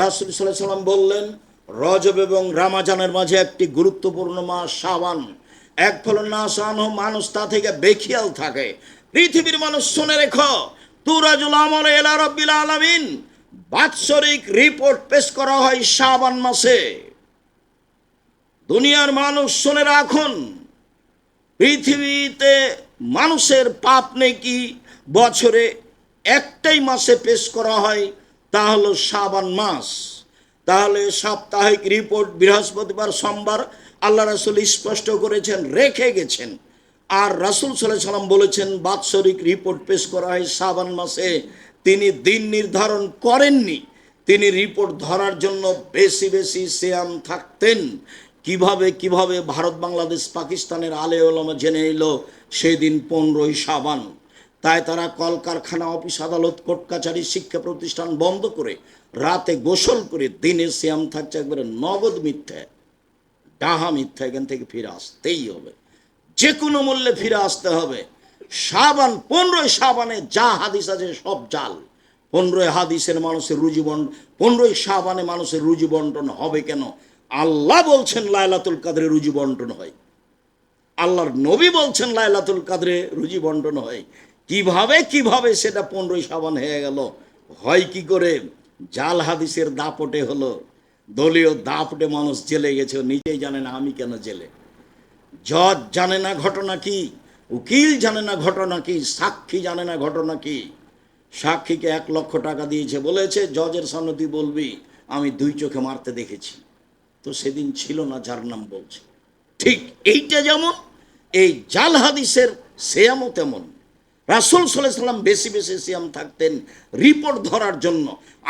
রাসুল সাল্লাহ সাল্লাম বললেন, রজব এবং রামাজানের মাঝে একটি গুরুত্বপূর্ণ মাস সাবান এক ফলন না আসানো মানুষ তা থেকে বেখিয়াল থাকে। পৃথিবীর মানুষ শুনে রেখো, তুরাজুল আমল এলা রব্বিল আলামিন বাৎসরিক রিপোর্ট পেশ করা হয় শাবান মাসে। দুনিয়ার মানুষ শুনে রাখুন, পৃথিবীতে মানুষের পাপ নেকি বছরে একটাই মাসে পেশ করা হয় তা হলো শ্রাবণ মাস। তাহলে সাপ্তাহিক রিপোর্ট বৃহস্পতিবার, সোমবার আল্লাহ রাসুল স্পষ্ট করেছেন, রেখে গেছেন। আর রাসুল সাল্লাহ সাল্লাম বলেছেন, বাৎসরিক রিপোর্ট পেশ করা হয় শ্রাবণ মাসে। তিনি দিন নির্ধারণ করেননি। তিনি রিপোর্ট ধরার জন্য বেশি বেশি শ্যাম থাকতেন। কীভাবে কীভাবে ভারত, বাংলাদেশ, পাকিস্তানের আলে ওলামা জেনে এলো, সেদিন পনেরোই সাবান তাই তারা কলকারখানা, অফিস, আদালত, কোর্ট কাছারি শিক্ষা প্রতিষ্ঠান বন্ধ করে রাতে গোসল করে দিনে শ্যাম থাকছে একবারে নগদ মিথ্যা। ডাহা মিথ্যা, এখান থেকে ফিরে আসতেই হবে। যে কোনো মূল্যে ফিরে আসতে হবে। সাবান, পনেরোই সাবানে যা হাদিস আছে সব জাল। পনেরোই হাদিসের মানুষের রুজি বন্টন পনেরোই সাবানে মানুষের রুজি বন্টন হবে কেন? আল্লাহ বলছেন লায়লাতুল কাদরে রুজি বন্টন হয়। আল্লাহর নবী বলছেন লায়লাতুল কাদরে রুজি বন্টন হয়। কীভাবে কীভাবে সেটা পনেরোই সাবান হয়ে গেল? হয় কি করে? জাল হাদিসের দাপটে হলো। দলীয় দাপটে মানুষ জেলে গেছে নিজেই জানে না আমি কেন জেলে। জজ জানে না ঘটনা কি? উকিল জানে না ঘটনা কি? সাক্ষী জানে না ঘটনা কি? সাক্ষীকে এক লক্ষ টাকা দিয়েছে, বলেছে, জজের সামনে তুই বলবি, আমি দুই চোখে মারতে দেখেছি। তো সেদিন ছিল না, যার নাম বলছে। ঠিক এইটা যেমন, এই জাল হাদিসের সেয়ামও তেমন। রাসুল সাল্লাহ সাল্লাম বেশি বেশি সিয়াম থাকতেন রিপোর্ট ধরার জন্য।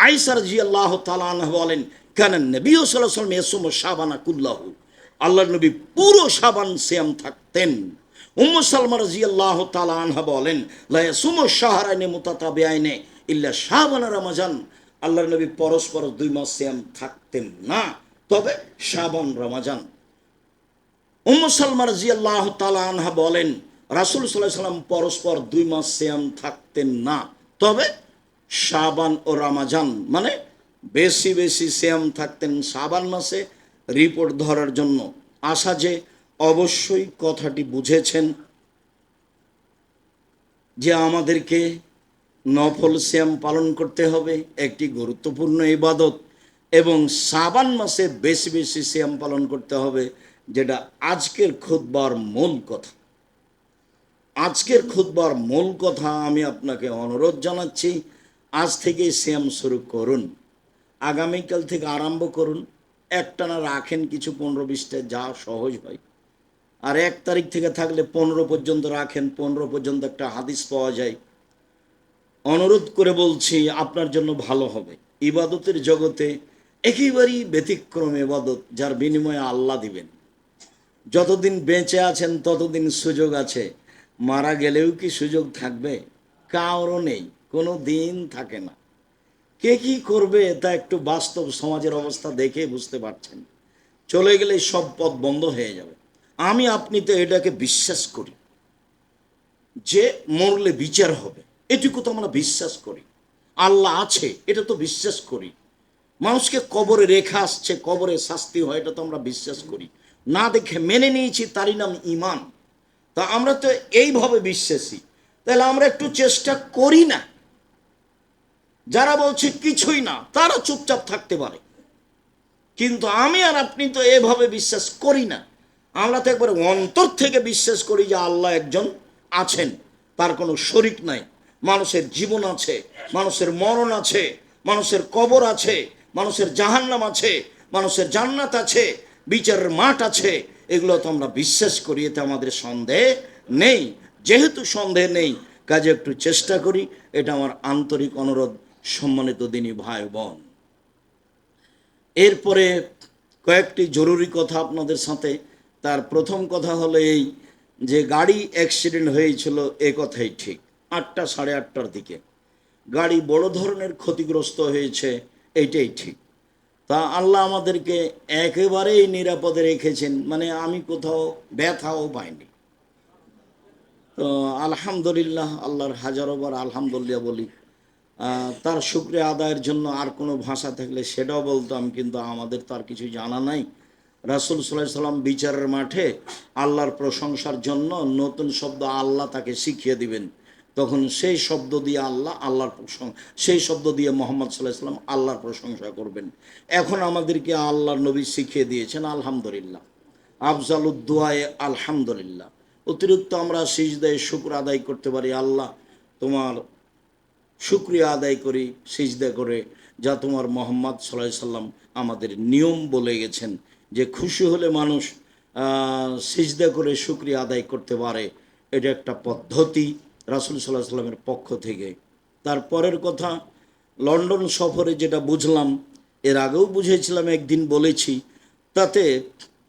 আইসার জি আল্লাহ তালাহ বলেন কেন নবী সাল্লাহ সাল্লাম এসম সাবানা কুল্লাহু। আল্লাহ নবী পুরো সাবান সিয়াম থাকতেন। উম্ম সালমার জি আল্লাহ তালাহ বলেন লায়াসুম শাহরাইনে মুতাতা বেআইনে ইল্লা শাহবানা রমাজান। আল্লাহ নবী পরস্পর দুই মাস সিয়াম থাকতেন না, তবে শাবান রমাজান। উম্ম সালমার জি আল্লাহ তালাহা বলেন রাসুল সাল্লাহ সাল্লাম পরস্পর দুই মাস শ্যাম থাকতেন না। তবে শাবান ও রামাজান মানে বেশি বেশি শ্যাম থাকতেন শাবান মাসে রিপোর্ট ধরার জন্য। আশা যে অবশ্যই কথাটি বুঝেছেন যে আমাদেরকে নফল শ্যাম পালন করতে হবে, একটি গুরুত্বপূর্ণ ইবাদত। এবং সাবান মাসে বেশি বেশি শ্যাম পালন করতে হবে, যেটা আজকের খুদবার মূল কথা। আজকের খুদবার মূল কথা আমি আপনাকে অনুরোধ জানাচ্ছি, আজ থেকে শ্যাম শুরু করুন। আগামীকাল থেকে আরম্ভ করুন। একটানা রাখেন কিছু পনেরো বিশটা, যা সহজ হয়। আর এক তারিখ থেকে থাকলে পনেরো পর্যন্ত রাখেন, পনেরো পর্যন্ত একটা হাদিস পাওয়া যায়। অনুরোধ করে বলছি, আপনার জন্য ভালো হবে। ইবাদতের জগতে একেবারেই ব্যতিক্রম ইবাদত, যার বিনিময়ে আল্লাহ দিবেন। যতদিন বেঁচে আছেন, ততদিন সুযোগ আছে। মারা গেলেও কি সুযোগ থাকবে? কারও নেই, কোনো দিন থাকে না। কে কি করবে তা একটু বাস্তব সমাজের অবস্থা দেখে বুঝতে পারছেন। চলে গেলে সব পথ বন্ধ হয়ে যাবে। আমি, আপনি তো এটাকে বিশ্বাস করি। যে মরলে বিচার হবে, এটুকু তো আমরা বিশ্বাস করি। আল্লাহ আছে, এটা তো বিশ্বাস করি। মানুষকে কবরে রেখা আসছে, কবরে শাস্তি হয়, এটা তো আমরা বিশ্বাস করি। না দেখে মেনে নিয়েছি, তারই নাম ইমান তা আমরা তো এইভাবে বিশ্বাসী। তাহলে আমরা একটু চেষ্টা করি না। যারা বলছে কিছুই না, তারা চুপচাপ থাকতে পারে। কিন্তু আমি আর আপনি তো এভাবে বিশ্বাস করি না। আমরা তো একবারে অন্তর থেকে বিশ্বাস করি যে আল্লাহ একজন আছেন। তার কোনো শরিক নাই। মানুষের জীবন আছে, মানুষের মরণ আছে, মানুষের কবর আছে, মানুষের জাহান্নাম আছে, মানুষের জান্নাত আছে, বিচারের মাঠ আছে এগুলো তো আমরা বিশ্বাস করি, এতে আমাদের সন্দেহ নেই। যেহেতু সন্দেহ নেই, কাজে একটু চেষ্টা করি, এটা আমার আন্তরিক অনুরোধ সম্মানিত দিনী ভাই বোন। এরপরে কয়েকটি জরুরি কথা আপনাদের সাথে। তার প্রথম কথা হলো এই যে গাড়ি অ্যাক্সিডেন্ট হয়েছিল, এ কথাই ঠিক, আটটা সাড়ে আটটার দিকে। গাড়ি বড় ধরনের ক্ষতিগ্রস্ত হয়েছে এইটাই ঠিক। তা আল্লাহ আমাদেরকে একেবারেই নিরাপদে রেখেছেন। মানে আমি কোথাও ব্যথাও পাইনি। তো আলহামদুলিল্লাহ, আল্লাহর হাজারোবার আলহামদুলিল্লাহ বলি। তার শুক্রিয়া আদায়ের জন্য আর কোনো ভাষা থাকলে সেটাও বলতাম, কিন্তু আমাদের তো আর কিছু জানা নাই। রাসুল সাল্লাহ সাল্লাম বিচারের মাঠে আল্লাহর প্রশংসার জন্য নতুন শব্দ আল্লাহ তাকে শিখিয়ে দিবেন। তখন সেই শব্দ দিয়ে আল্লাহ আল্লাহর প্রশংসা সেই শব্দ দিয়ে মোহাম্মদ সাল্লাহ সাল্লাম আল্লাহর প্রশংসা করবেন। এখন আমাদেরকে আল্লাহর নবী শিখিয়ে দিয়েছেন, আলহামদুলিল্লাহ। আফজাল উদ্দোয়ায় আলহামদুলিল্লাহ। অতিরিক্ত আমরা সিজদায় শুক্র আদায় করতে পারি, আল্লাহ তোমার শুক্রিয়া আদায় করি সিজদা করে, যা তোমার মোহাম্মদ সাল্লাহ সাল্লাম আমাদের নিয়ম বলে গেছেন যে খুশি হলে মানুষ সিজদা করে শুক্রিয়া আদায় করতে পারে। এটা একটা পদ্ধতি। রাসুল সাল্লাহ সাল্লামের পক্ষ থেকে। তারপরের কথা, লন্ডন সফরে যেটা বুঝলাম, এর আগেও বুঝেছিলাম, একদিন বলেছি, তাতে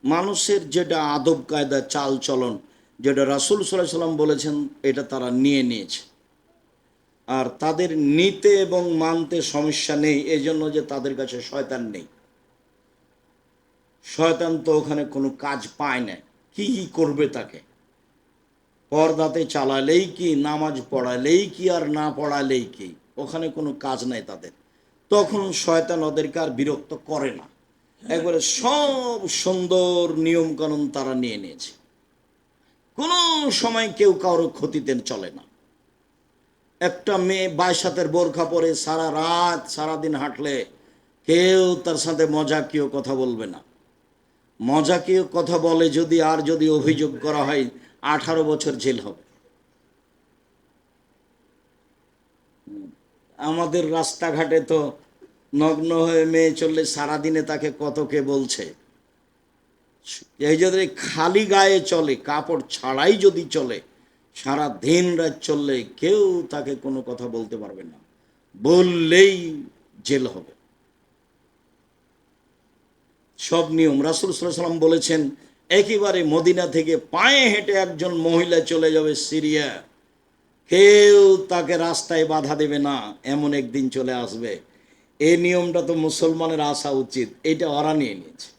মানুষের যেটা আদব কায়দা চাল চলন যেটা রাসুল সাল্লাহ সাল্লাম বলেছেন, এটা তারা নিয়ে নিয়েছে। আর তাদের নিতে এবং মানতে সমস্যা নেই এই জন্য যে তাদের কাছে শয়তান নেই। শয়তান তো ওখানে কোনো কাজ পায় না। কি করবে তাকে? পর্দাতে চালালেই কি, নামাজ পড়ালেই কি আর না পড়ালেই কি? ওখানে কোনো কাজ নাই তাদের। তখন শয়তান ওদেরকে আর বিরক্ত করে না। একবারে সব সুন্দর নিয়ম কানুন তারা নিয়ে নিয়েছে। কোনো সময় কেউ কারোর ক্ষতিতে চলে না। একটা মেয়ে বাইশ হাতের বোরখা পরে সারা রাত, সারাদিন হাঁটলে কেউ তার সাথে মজাকীয় কথা বলবে না। মজাকীয় কথা বলে যদি আর যদি অভিযোগ করা হয় আঠারো বছর জেল হবে। আমাদের রাস্তাঘাটে তো নগ্ন হয়ে মেয়ে চললে সারাদিনে তাকে কত কে বলছে। এই যদি খালি গায়ে চলে, কাপড় ছাড়াই যদি চলে, সারা দিন রাত চললে কেউ তাকে কোনো কথা বলতে পারবে না। বললেই জেল হবে। সব নিয়ম। রাসুল সাল্লাম বলেছেন একেবারে মদিনা থেকে পায়ে হেঁটে একজন মহিলা চলে যাবে সিরিয়া। কেউ তাকে রাস্তায় বাধা দেবে না, এমন একদিন চলে আসবে। এই নিয়মটা তো মুসলমানের আসা উচিত, এটা ওরা নিয়ে নিয়েছে।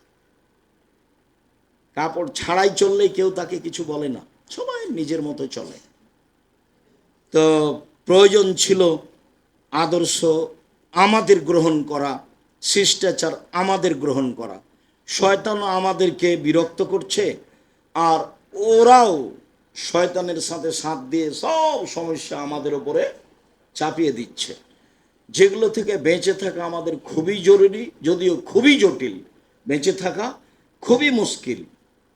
কাপড় ছাড়াই চললে কেউ তাকে কিছু বলে না, সবাই নিজের মতো চলে। তো প্রয়োজন ছিল আদর্শ আমাদের গ্রহণ করা, শিষ্টাচার আমাদের গ্রহণ করা। শয়তানও আমাদেরকে বিরক্ত করছে, আর ওরাও শয়তানের সাথে সাথ দিয়ে সব সমস্যা আমাদের উপরে চাপিয়ে দিচ্ছে। যেগুলো থেকে বেঁচে থাকা আমাদের খুবই জরুরি, যদিও খুবই জটিল। বেঁচে থাকা খুবই মুশকিল।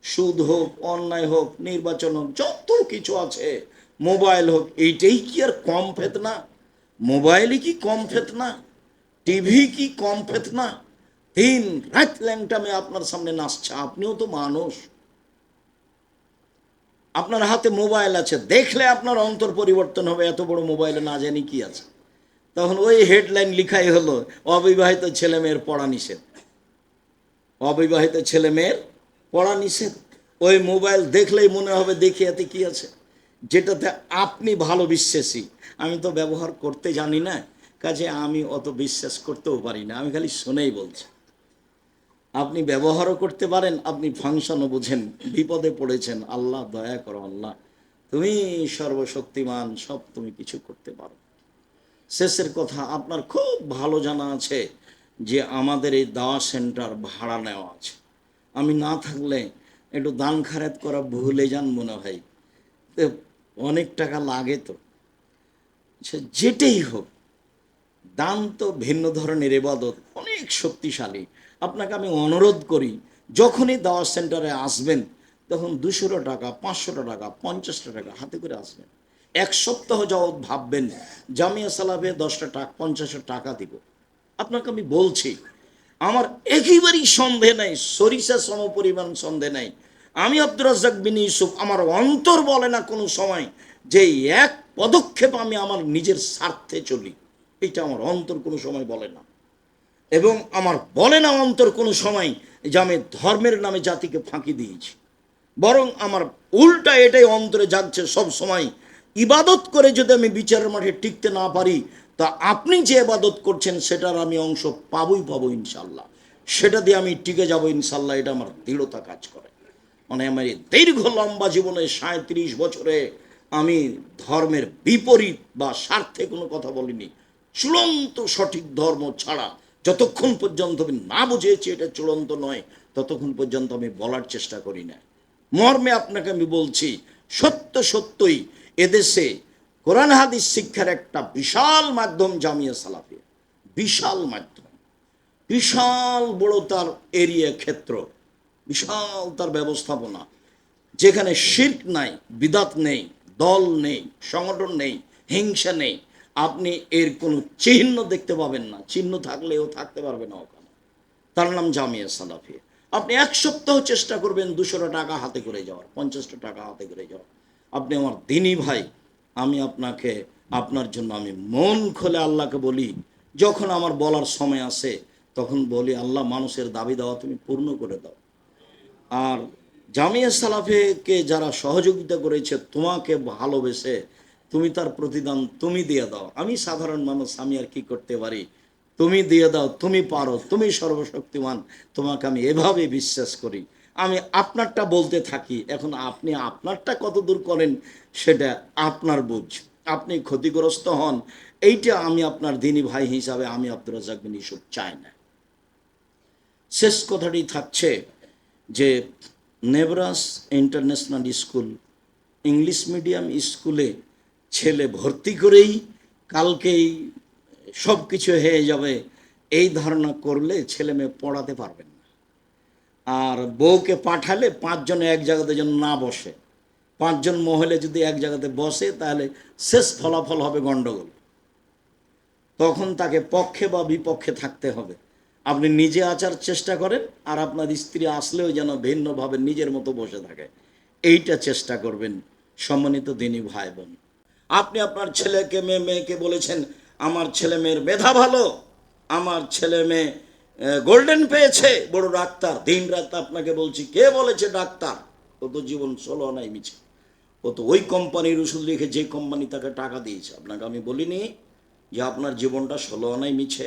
সুদ হোক, অন্যায় হোক, নির্বাচন হোক, যত কিছু আছে, মোবাইল হোক, এইটাই কি আর কম ফেতনা? মোবাইলই কি কম ফেতনা? টিভি কি কম ফেতনা? দিন রাত ল্যাংটামে আপনার সামনে নাচছে। আপনিও তো মানুষ। আপনার হাতে মোবাইল আছে, দেখলে আপনার অন্তর পরিবর্তন হবে, এত বড় মোবাইলে না জানি কি আছে। তখন ওই হেডলাইন লিখাই হলো, অবিবাহিত ছেলে মেয়ের পড়া নিষেধ। অবিবাহিত ছেলে মেয়ের পড়া নিষেধ। ওই মোবাইল দেখলেই মনে হবে দেখি এতে কি আছে। যেটাতে আপনি ভালো বিশ্বাসী। আমি তো ব্যবহার করতে জানি না, কাজে আমি অত বিশ্বাস করতেও পারি না। আমি খালি শুনেই বলছি। আপনি ব্যবহারও করতে পারেন, আপনি ফাংশনও বোঝেন, বিপদে পড়েছেন। আল্লাহ, দয়া করো আল্লাহ। তুমি সর্বশক্তিমান, সব তুমি কিছু করতে পারো। শেষের কথা, আপনার খুব ভালো জানা আছে যে আমাদের এই দাওয়া সেন্টার ভাড়া নেওয়া আছে। আমি না থাকলে একটু দান খারাত করা ভুলে যান মনে হয়। তো অনেক টাকা লাগে তো। সে যেটাই হোক, দান তো ভিন্ন ধরনের, এবাদত অনেক শক্তিশালী। আপনাকে আমি অনুরোধ করি, যখনই দাওয়া সেন্টারে আসবেন, তখন দুশোটা টাকা, পাঁচশোটা টাকা, পঞ্চাশটা টাকা হাতে করে আসবেন। এক সপ্তাহ যাবৎ ভাববেন, জামিয়া সালাবে দশটা টাকা পঞ্চাশটা টাকা দিব। আপনাকে আমি বলছি, আমার একেবারেই সন্দেহ নাই, সরিষা সম পরিমাণ সন্দেহ নাই। আমি আব্দুর রাজ্জাক বিন ইউসুফ, আমার অন্তর বলে না কোনো সময় যে এক পদক্ষেপ আমি আমার নিজের স্বার্থে চলি। এটা আমার অন্তর কোনো সময় বলে না। এবং আমার বলে না অন্তর কোনো সময় যে আমি ধর্মের নামে জাতিকে ফাঁকি দিয়েছি। বরং আমার উল্টা এটাই অন্তরে যাচ্ছে সব সময়। ইবাদত করে যদি আমি বিচারের মাঠে টিকতে না পারি, তা আপনি যে ইবাদত করছেন সেটার আমি অংশ পাবই পাবো ইনশাল্লাহ সেটা দিয়ে আমি টিকে যাব ইনশাল্লাহ এটা আমার দৃঢ়তা কাজ করে। মানে আমার দীর্ঘ লম্বা জীবনে সাঁত্রিশ বছরে আমি ধর্মের বিপরীত বা স্বার্থে কোনো কথা বলিনি। চূড়ান্ত সঠিক ধর্ম ছাড়া যতক্ষণ পর্যন্ত আমি না বুঝেছি এটা চূড়ান্ত নয়, ততক্ষণ পর্যন্ত আমি বলার চেষ্টা করি না। মর্মে আপনাকে আমি বলছি, সত্য সত্যই এদেশে কোরআন হাদিস শিক্ষার একটা বিশাল মাধ্যম জামিয়া সালাফিয়া। বিশাল মাধ্যম। বিশাল বড় তার এরিয়া ক্ষেত্র। বিশাল তার ব্যবস্থাপনা। যেখানে শির্ক নাই, বিদাত নেই, দল নেই, সংগঠন নেই, হিংসা নেই। আপনি এর কোনো চিহ্ন দেখতে পাবেন না। চিহ্ন থাকলেও থাকতে পারবে না ওখানে। তার নাম জামিয়া সালাফিয়া আপনি এক সপ্তাহ চেষ্টা করবেন দুশোটা টাকা হাতে করে যাওয়ার, পঞ্চাশটা টাকা হাতে করে যাওয়ার। আপনি আমার দিনই ভাই, আমি আপনাকে, আপনার জন্য আমি মন খোলে আল্লাহকে বলি, যখন আমার বলার সময় আসে, তখন বলি, আল্লাহ মানুষের দাবি দেওয়া তুমি পূর্ণ করে দাও। আর জামিয়া সালাফেকে যারা সহযোগিতা করেছে, তোমাকে ভালোবেসে তুমি তার প্রতিদান তুমি দিয়ে দাও। আমি সাধারণ মানুষ, আমি আর কি করতে পারি? তুমি দিয়ে দাও, তুমি পারো, তুমি সর্বশক্তিমান, তোমাকে আমি এভাবে বিশ্বাস করি। আমি আপনারটা বলতে থাকি, এখন আপনি আপনারটা কত দূর করেন সেটা আপনার বুঝ। আপনি ক্ষতিগ্রস্ত হন, এইটা আমি আপনার দিনী ভাই হিসাবে আমি আব্দুর রাজাক বিন ইসুফ চাই না। শেষ কথাটি থাকছে যে Nebras international school, English medium স্কুলে ছেলে ভর্তি করেই কালকেই সব কিছু হয়ে যাবে। এই ধারণা করলে ছেলে মেয়ে পড়াতে পারবেন না। আর বউকে পাঠালে পাঁচজন এক জায়গাতে যেন না বসে। পাঁচজন মহলে যদি এক জায়গাতে বসে, তাহলে শেষ ফলাফল হবে গণ্ডগোল তখন তাকে পক্ষে বা বিপক্ষে থাকতে হবে। আপনি নিজে আচার চেষ্টা করেন, আর আপনার স্ত্রী আসলেও যেন ভিন্নভাবে নিজের মতো বসে থাকে। এইটা চেষ্টা করবেন সম্মানিত দিনী ভাই বোন আপনি আপনার ছেলেকে, মেয়ে, মেয়েকে বলেছেন, আমার ছেলে মেয়ের মেধা ভালো, আমার ছেলে মেয়ে গোল্ডেন পেয়েছে। বড় ডাক্তার, দিন রাত আপনাকে বলছি, কে বলেছে ডাক্তার? ও তো জীবন ষোলো নাই মিছে। ও তো ওই কোম্পানির ওষুধ লিখে যে কোম্পানি তাকে টাকা দিয়েছে। আপনাকে আমি বলিনি যে আপনার জীবনটা ষোলো আনাই মিছে।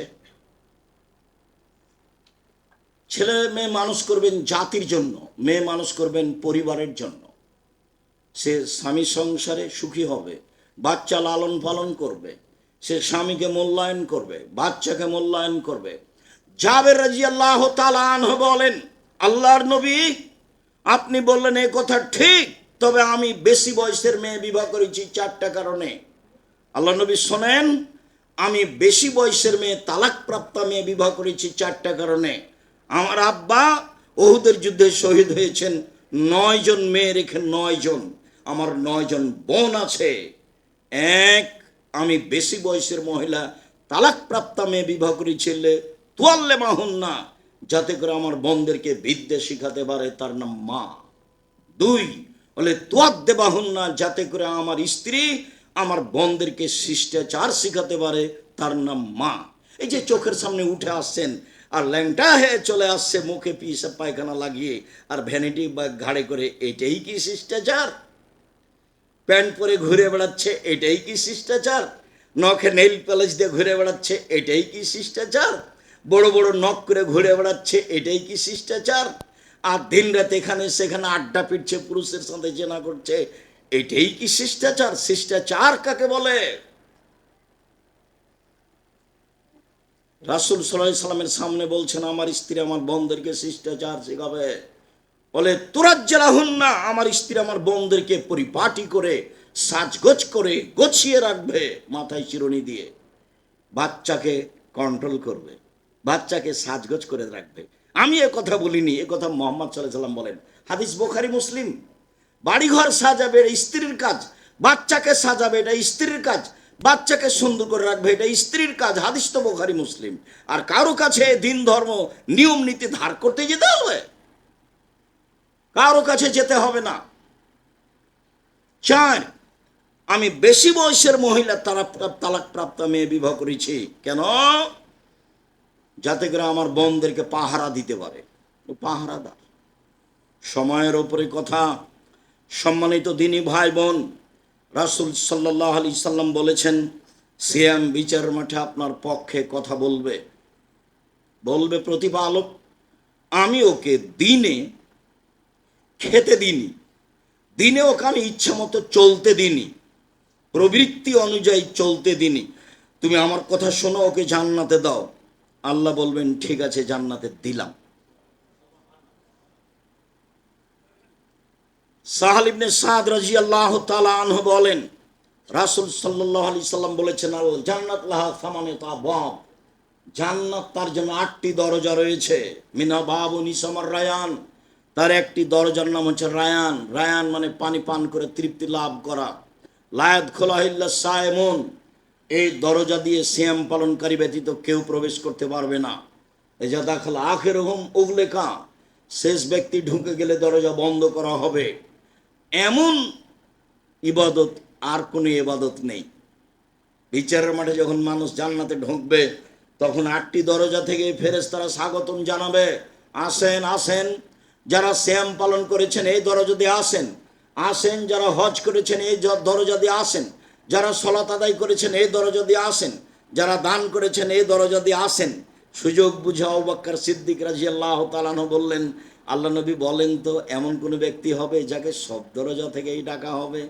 ছেলে মেয়ে মানুষ করবেন জাতির জন্য, মেয়ে মানুষ করবেন পরিবারের জন্য। সে স্বামী সংসারে সুখী হবে। বাচ্চা লালন পালন করবে, সে স্বামীকে মূল্যায়ন করবে, বাচ্চাকে মূল্যায়ন করবে। জাবের রাজি আল্লাহ বলেন, আল্লাহর নবী, আপনি বললেন এ কথা ঠিক, তবে আমি বেশি বয়সের মেয়ে বিবাহ করেছি চারটা কারণে। আল্লাহ নবী শোনেন, আমি বেশি বয়সের মেয়ে তালাকপ্রাপ্ত মেয়ে বিবাহ করেছি চারটা কারণে। আমার আব্বা ওহুদের যুদ্ধে শহীদ হয়েছেন নয় জন মেয়ে রেখে নয় জন আমার নয় জন বোন আছে। এক, আমি বেশি বয়সের মহিলা, তালাকপ্রাপ্তা মেয়ে বিবাহ করেছিলে তোয়াল্লে মাহুন না যাতে করে আমার বোনদেরকে বিদ্যে শিখাতে পারে তার নাম মা। দুই, বলে তোয়াক দেবাহুন না যাতে করে আমার স্ত্রী আমার বোনদেরকে শিষ্টাচার শিখাতে পারে তার নাম মা। এই যে চোখের সামনে উঠে আসছেন, আর ল্যাংটা হয়ে চলে আসছে, মুখে পিসা পায়খানা লাগিয়ে, আর ভ্যানিটি বা ঘাড়ে করে, এটাই কি শিষ্টাচার? প্যান্ট পরে ঘুরে বেড়াচ্ছে, এটাই কি শিষ্টাচার? নখে নেইল প্যালেস দিয়ে ঘুরে বেড়াচ্ছে, এটাই কি শিষ্টাচার? বড় বড় নখ করে ঘুরে বেড়াচ্ছে, এটাই কি শিষ্টাচার? আর দিন রাত এখানে সেখানে আড্ডা পিটছে, পুরুষের সাথে চেনা করছে, এটাই কি শিষ্টাচার? শিষ্টাচার কাকে বলে? রাসুল সাল্লাহ সাল্লামের সামনে বলছেন, আমার স্ত্রী আমার বোনদেরকে শিষ্টাচার শেখাবে। বলে তুরাজ্জালাহুন না আমার স্ত্রী আমার বোনদেরকে পরিপাটি করে, সাজগোজ করে গছিয়ে রাখবে মাথায় চিরুনি দিয়ে। বাচ্চাকে কন্ট্রোল করবে, বাচ্চাকে সাজগোজ করে রাখবে। আমি এ কথা বলিনি, এ কথা মোহাম্মদ সাল্লাহ সাল্লাম বলেন। হাদিস বোখারি, মুসলিম। বাড়িঘর সাজাবে, এটা স্ত্রীর কাজ। বাচ্চাকে সাজাবে, এটা স্ত্রীর কাজ। বাচ্চাকে সুন্দর করে রাখবে, এটা স্ত্রীর কাজ। হাদিস তো বোখারি, মুসলিম। আর কারও কাছে দিন ধর্ম, নিয়ম, নীতি ধার করতে যেতে হবে। কারও কাছে যেতে হবে না। চার, আমি বেশি বয়সের মহিলা তারা তালাক প্রাপ্ত মেয়ে বিবাহ করেছি। কেন? যাতে করে আমার বোনদেরকে পাহারা দিতে পারে। ও পাহারাদার। সময়ের ওপরে কথা। সম্মানিত দিনী ভাই বোন, রাসুল সাল্লাহ আলি সাল্লাম বলেছেন, সিয়াম বিচার মাঠে আপনার পক্ষে কথা বলবে। বলবে প্রতিপালক আমি ওকে দিনে খেতে দিনি দিনে ওকে আমি ইচ্ছা মতো চলতে দিনি প্রবৃত্তি অনুযায়ী চলতে দিনি তুমি আমার কথা শোনো, ওকে জান্নাতে দাও। আল্লাহ বলবেন, ঠিক আছে, জান্নাতে দিলাম। সাহাল ইবনে সাদ রাজি আল্লাহ আনহু বলেন, রাসুল সাল্লাহ আলি সাল্লাম বলেছেন, আল জান্নাত লাহা সামানে তা বাব জান্নাত তার জন্য আটটি দরজা রয়েছে। মিনা বাবু নিসামার রায়ান। তার একটি দরজার নাম হচ্ছে রায়ান। রায়ান মানে পানি পান করে তৃপ্তি লাভ করা। লায়াত খোলাহিল্লা সায়মন। এই দরজা দিয়ে শ্যাম পালনকারী ব্যতীত কেউ প্রবেশ করতে পারবে না। এই যা দাখল আখের হুম উগলেখা শেষ ব্যক্তি ঢুকে গেলে দরজা বন্ধ করা হবে। এমন ইবাদত আর কোনো ইবাদত নেই। বিচারের মাঠে যখন মানুষ জান্নাতে ঢুকবে, তখন আটটি দরজা থেকে ফেরেশতারা স্বাগতম জানাবে। আসেন আসেন। যারা শ্যাম পালন করেছেন, এই দরজা আসেন। আসেন যারা হজ করেছেন, এই দরজা দিয়ে আসেন। যারা সলাত আদায় করেছেন, এই দরজা দিয়ে আসেন। যারা দান করেছেন, এই দরজা দিয়ে আসেন। সুযোগ বুঝে অবাক্কার সিদ্দিক রাজি আল্লাহ তালানো বললেন, আল্লাহ নবী বলেন তো, এমন কোনো ব্যক্তি হবে যাকে সব দরজা থেকেই ডাকা হবে?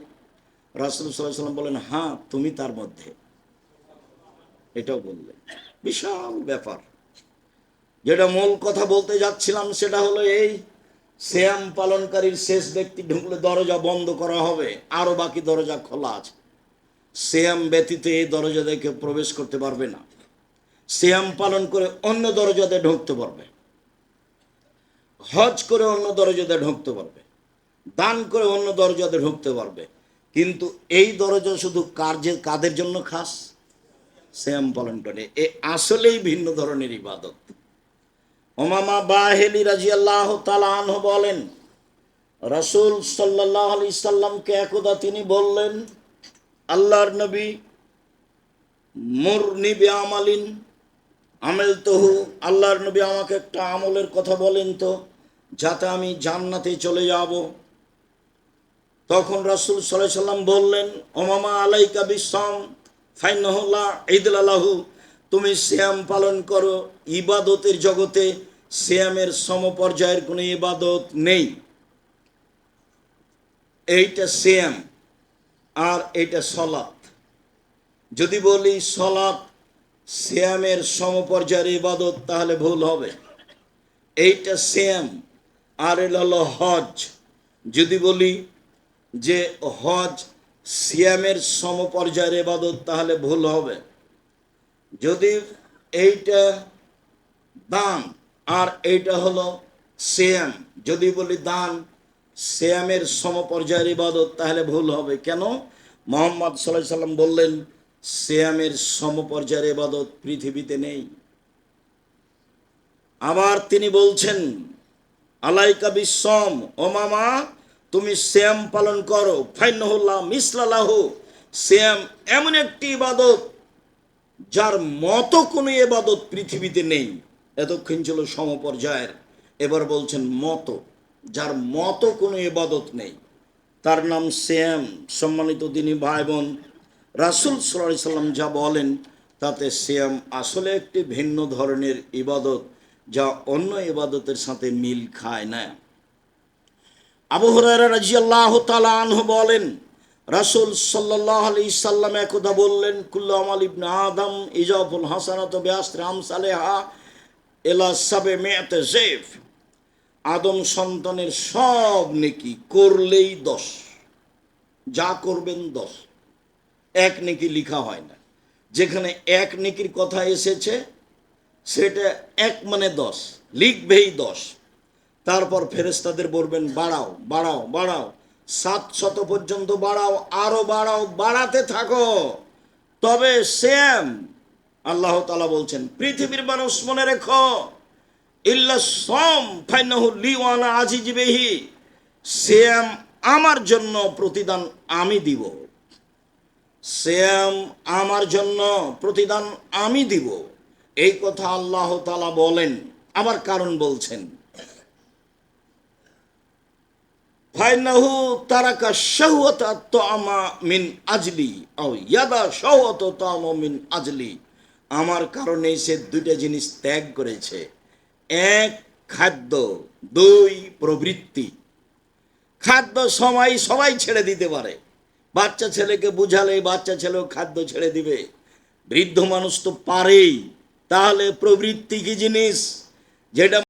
রাসুল সাল্লাম বলেন হ্যাঁ তুমি তার মধ্যে। এটাও বললেন। বিশাল ব্যাপার। যেটা মূল কথা বলতে যাচ্ছিলাম সেটা হলো এই শ্যাম পালনকারীর শেষ ব্যক্তি ঢুকলে দরজা বন্ধ করা হবে আরও বাকি দরজা খোলা আছে। শ্যাম ব্যতীত এই দরজা দেখে প্রবেশ করতে পারবে না। শ্যাম পালন করে অন্য দরজাতে ঢুকতে পারবে। হজ করে অন্য দরজাতে ঢুকতে পারবে। দান করে অন্য দরজাতে ঢুকতে পারবে। কিন্তু এই দরজা শুধু কার্যের কাদের জন্য খাস? শ্যাম পালন করে এ আসলেই ভিন্ন ধরনের ইবাদত। ওমামা বাহেলি রাজি আল্লাহ তালাহ বলেন, রসুল সাল্লাহ আলি সাল্লামকে একদা তিনি বললেন, আল্লাহর নবী মুর নিবে আমালিন আমেল তহু, আল্লাহর নবী আমাকে একটা আমলের কথা বলেন তো, যাতে আমি জান্নাতে চলে যাব। তখন রাসুল সাল্লাহ সাল্লাম বললেন ওমামা আলাইকা বিশ্বাম ফাইনহল্লা ঈদুল আল্লাহু তুমি শ্যাম পালন করো ইবাদতের জগতে শ্যামের সমপর্যায়ের কোনো ইবাদত নেই। এইটা সিয়াম আর এইটা সলাৎ। যদি বলি সলাৎ শ্যামের সমপর্যায়ের ইবাদত, তাহলে ভুল হবে। এইটা শ্যাম আর এল হলো হজ। যদি বলি যে হজ সিয়ামের সমপর্যায়ের ইবাদত, তাহলে ভুল হবে। যদি এইটা দান আর এইটা হলো সিয়াম যদি বলি দান সিয়ামের সমপর্যায়ের ইবাদত, তাহলে ভুল হবে। কেন? মোহাম্মদ সাল্লাহ সাল্লাম বললেন সিয়ামের সমপর্যায়ের ইবাদত পৃথিবীতে নেই। আবার তিনি বলছেন, আলাইকা বিশ্বম ও মামা, তুমি শ্যাম পালন করো। ফাইনহুল্লাহ মিসলালাহ শ্যাম এমন একটি ইবাদত, যার মতো কোনো ইবাদত পৃথিবীতে নেই। এতক্ষণ ছিল সমপর্যায়ের। এবার বলছেন মতো। যার মতো কোনো ইবাদত নেই। তার নাম শ্যাম সম্মানিত তিনি ভাই বোন রাসুল সাল্লাহ সাল্লাম যা বলেন, তাতে শ্যাম আসলে একটি ভিন্ন ধরনের ইবাদত যা অন্য ইবাদতের সাথে মিল খায় না। আবু হুরায়রা রাজিয়াল্লাহ তাআলা আনহু বলেন, রাসূল সাল্লাল্লাহু আলাইহি সাল্লাম একদা বললেন, কুল্লু আমাল ইবনে আদম ইজাফুল হাসানাত বিআসরি আমসালেহা ইলা সাবে মিয়াতে জেফ। আদম সন্তানের সব নেকি করলেই দশ। যা করবেন দশ। এক নেকি লিখা হয় না। যেখানে এক নেকির কথা এসেছে, সেটা এক মানে দশ। লিখবেই দশ। তারপর ফেরেস্তাদের বলবেন, বাড়াও বাড়াও বাড়াও। সাত শত পর্যন্ত বাড়াও, আরও বাড়াও, বাড়াতে থাকো। তবে সেম আল্লাহ তালা বলছেন, পৃথিবীর মানুষ মনে রেখো, ইল্লা সম আমার জন্য প্রতিদান আমি দিব। শ্যাম আমার জন্য প্রতিদান আমি দিব। এই কথা আল্লাহ তালা বলেন, আবার কারণ বলছেন। ফাইনাহু তারাকা শাহওয়াত তামা মিন আজলি ইয়াদা মিন আজলি। আমার কারণে সে দুইটা জিনিস ত্যাগ করেছে। এক, খাদ্য। দুই, প্রবৃত্তি। খাদ্য সময় সবাই ছেড়ে দিতে পারে। বাচ্চা ছেলেকে বুঝালে বাচ্চা ছেলেও খাদ্য ছেড়ে দিবে। বৃদ্ধ মানুষ তো পারেই। তাহলে প্রবৃত্তি কি জিনিস? যেটা